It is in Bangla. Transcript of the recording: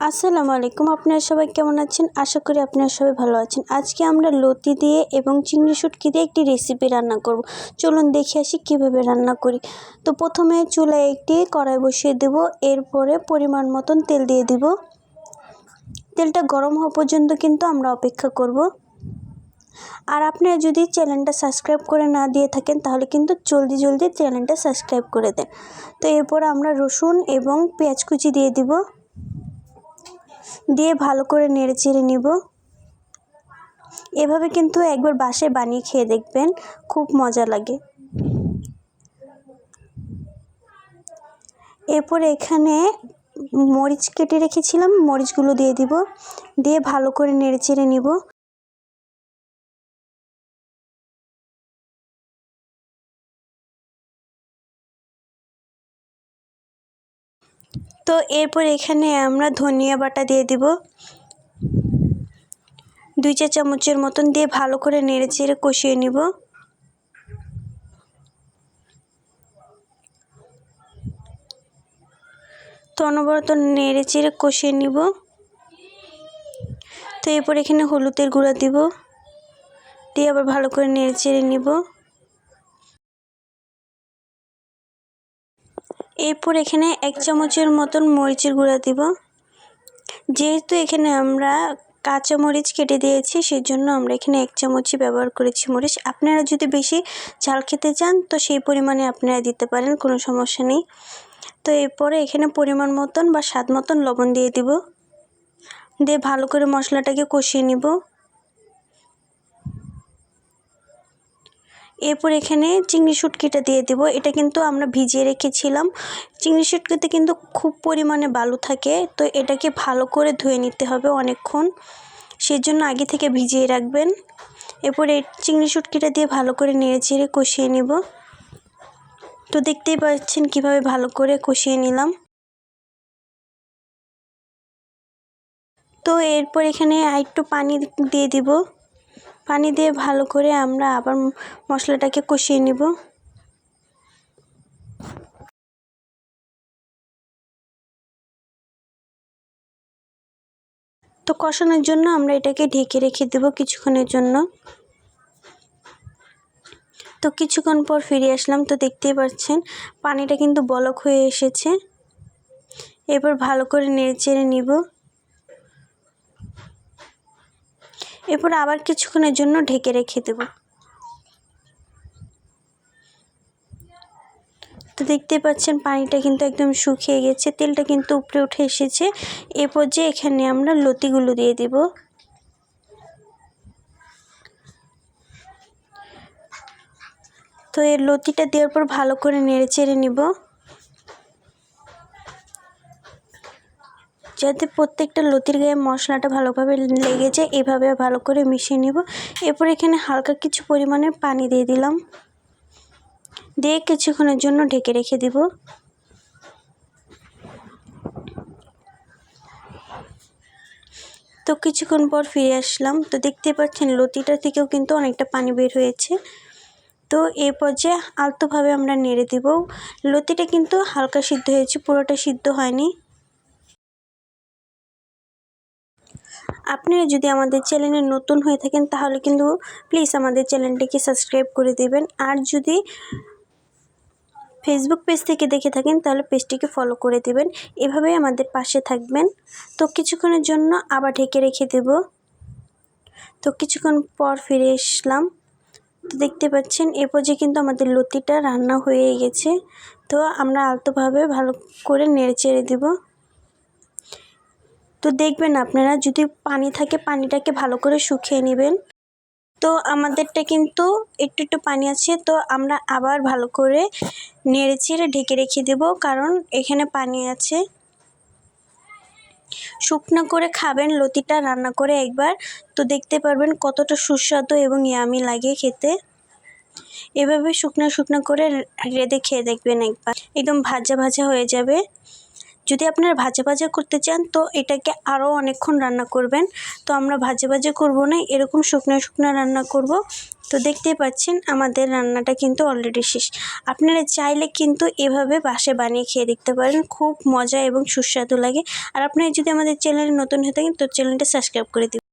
আসসালামু আলাইকুম, আপনারা সবাই কেমন আছেন? আশা করি আপনারা সবাই ভালো আছেন। আজকে আমরা লতি দিয়ে এবং চিংড়ি শুটকি দিয়ে একটি রেসিপি রান্না করব। চলুন দেখে আসি কীভাবে রান্না করি। তো প্রথমে চুলায় একটি কড়াই বসিয়ে দেব, এরপরে পরিমাণ মতন তেল দিয়ে দিব। তেলটা গরম হওয়া পর্যন্ত কিন্তু আমরা অপেক্ষা করব। আর আপনারা যদি চ্যানেলটা সাবস্ক্রাইব করে না দিয়ে থাকেন, তাহলে কিন্তু জলদি জলদি চ্যানেলটা সাবস্ক্রাইব করে দেন। তো এরপর আমরা রসুন এবং পেঁয়াজ কুচি দিয়ে দিব। দিয়ে ভালো করে নেড়ে চেড়ে নিব। এভাবে কিন্তু একবার বাসায় বানিয়ে খেয়ে দেখবেন খুব মজা লাগে। এরপর এখানে মরিচ কেটে রেখেছিলাম, মরিচগুলো দিয়ে দিব। দিয়ে ভালো করে নেড়ে চেড়ে নিব। তো এরপর এখানে আমরা ধনিয়া বাটা দিয়ে দিব। দুই চা চামচের মতন দিয়ে ভালো করে নেড়ে চেড়ে কষিয়ে নিব। তো অনবরত নেড়ে চেড়ে কষিয়ে নিব। তো এরপর এখানে হলুদের গুঁড়া দিব। দিয়ে আবার ভালো করে নেড়ে চেড়ে নিব। এরপর এখানে এক চামচের মতন মরিচের গুঁড়া দিব। যেহেতু এখানে আমরা কাঁচা মরিচ কেটে দিয়েছি, সেজন্য আমরা এখানে এক চামচই ব্যবহার করেছি মরিচ। আপনারা যদি বেশি ঝাল খেতে চান, তো সেই পরিমাণে আপনারা দিতে পারেন, কোনো সমস্যা নেই। তো এরপরে এখানে পরিমাণ মতন বা স্বাদ মতন লবণ দিয়ে দিব। দিয়ে ভালো করে মশলাটাকে কষিয়ে নিব। এরপর এখানে চিংড়ি শুটকিটা দিয়ে দেব। এটা কিন্তু আমরা ভিজিয়ে রেখেছিলাম। চিংড়ি শুটকিতে কিন্তু খুব পরিমাণে বালু থাকে, তো এটাকে ভালো করে ধুয়ে নিতে হবে অনেকক্ষণ। সেই জন্য আগে থেকে ভিজিয়ে রাখবেন। এরপরে চিংড়ি শুটকিটা দিয়ে ভালো করে নেড়ে চেড়ে কষিয়ে নেব। তো দেখতেই পাচ্ছেন কীভাবে ভালো করে কষিয়ে নিলাম। তো এরপর এখানে আরেকটু পানি দিয়ে দিব। পানি দিয়ে ভালো করে আমরা আবার মশলাটাকে কষিয়ে নেব। তো কষানোর জন্য আমরা এটাকে ঢেকে রেখে দেব কিছুক্ষণের জন্য। তো কিছুক্ষণ পর ফিরে আসলাম, তো দেখতেই পাচ্ছেন পানিটা কিন্তু বলক হয়ে এসেছে। এবার ভালো করে নেড়ে চেড়ে নিব। এরপর আবার কিছুক্ষণের জন্য ঢেকে রেখে দেব। তো দেখতে পাচ্ছেন পানিটা কিন্তু একদম শুকিয়ে গেছে, তেলটা কিন্তু উপরে উঠে এসেছে। এরপর যে এখানে আমরা লতিগুলো দিয়ে দেব। তো এর লতিটা দেওয়ার পর ভালো করে নেড়ে চেড়ে নিব। যাতে প্রত্যেকটা লতির গায়ে মশলাটা ভালোভাবে লেগে যায় এভাবে ভালো করে মিশিয়ে নেব। এরপর এখানে হালকা কিছু পরিমাণে পানি দিয়ে দিলাম। দিয়ে কিছুক্ষণের জন্য ঢেকে রেখে দিব। তো কিছুক্ষণ পর ফিরে আসলাম। তো দেখতে পাচ্ছেন, লতিটা থেকেও কিন্তু অনেকটা পানি বের হয়েছে। তো এই পর্যায়ে আলতোভাবে আমরা নেড়ে দিব। লতিটা কিন্তু হালকা সিদ্ধ হয়েছে, পুরোটা সিদ্ধ হয়নি। আপনারা যদি আমাদের চ্যানেলে নতুন হয়ে থাকেন, তাহলে কিন্তু প্লিজ আমাদের চ্যানেলটিকে সাবস্ক্রাইব করে দেবেন। আর যদি ফেসবুক পেজ থেকে দেখে থাকেন, তাহলে পেজটিকে ফলো করে দেবেন। এভাবেই আমাদের পাশে থাকবেন। তো কিছুক্ষণের জন্য আবার ঢেকে রেখে দেব। তো কিছুক্ষণ পর ফিরে এসলাম। তো দেখতে পাচ্ছেন, এ পর্যায়ে কিন্তু আমাদের লতিটা রান্না হয়ে গেছে। তো আমরা আলতোভাবে ভালো করে নেড়ে চেড়ে দেবো। তো দেখবেন আপনারা যদি পানি থাকে পানিটাকে ভালো করে শুকিয়ে নেবেন। তো আমাদেরটা কিন্তু একটু একটু পানি আছে, তো আমরা আবার ভালো করে নেড়ে চেড়ে ঢেকে রেখে দেব, কারণ এখানে পানি আছে। শুকনো করে খাবেন, লতিটা রান্না করে একবার। তো দেখতে পারবেন কতটা সুস্বাদু এবং ইয়ামি লাগে খেতে। এভাবে শুকনো শুকনো করে রেঁধে খেয়ে দেখবেন একবার। একদম ভাজা ভাজা হয়ে যাবে। যদি আপনারা ভাজা ভাজা করতে চান, তো এটাকে আরও অনেকক্ষণ রান্না করবেন। তো আমরা ভাজে ভাজে করব না, এরকম শুকনো শুকনো রান্না করব। তো দেখতেই পাচ্ছেন, আমাদের রান্নাটা কিন্তু অলরেডি শেষ। আপনারা চাইলে কিন্তু এভাবে বাসে বানিয়ে খেয়ে দেখতে পারেন। খুব মজা এবং সুস্বাদু লাগে। আর আপনারা যদি আমাদের চ্যানেলে নতুন হয়ে থাকেন, তো চ্যানেলটা সাবস্ক্রাইব করে দিন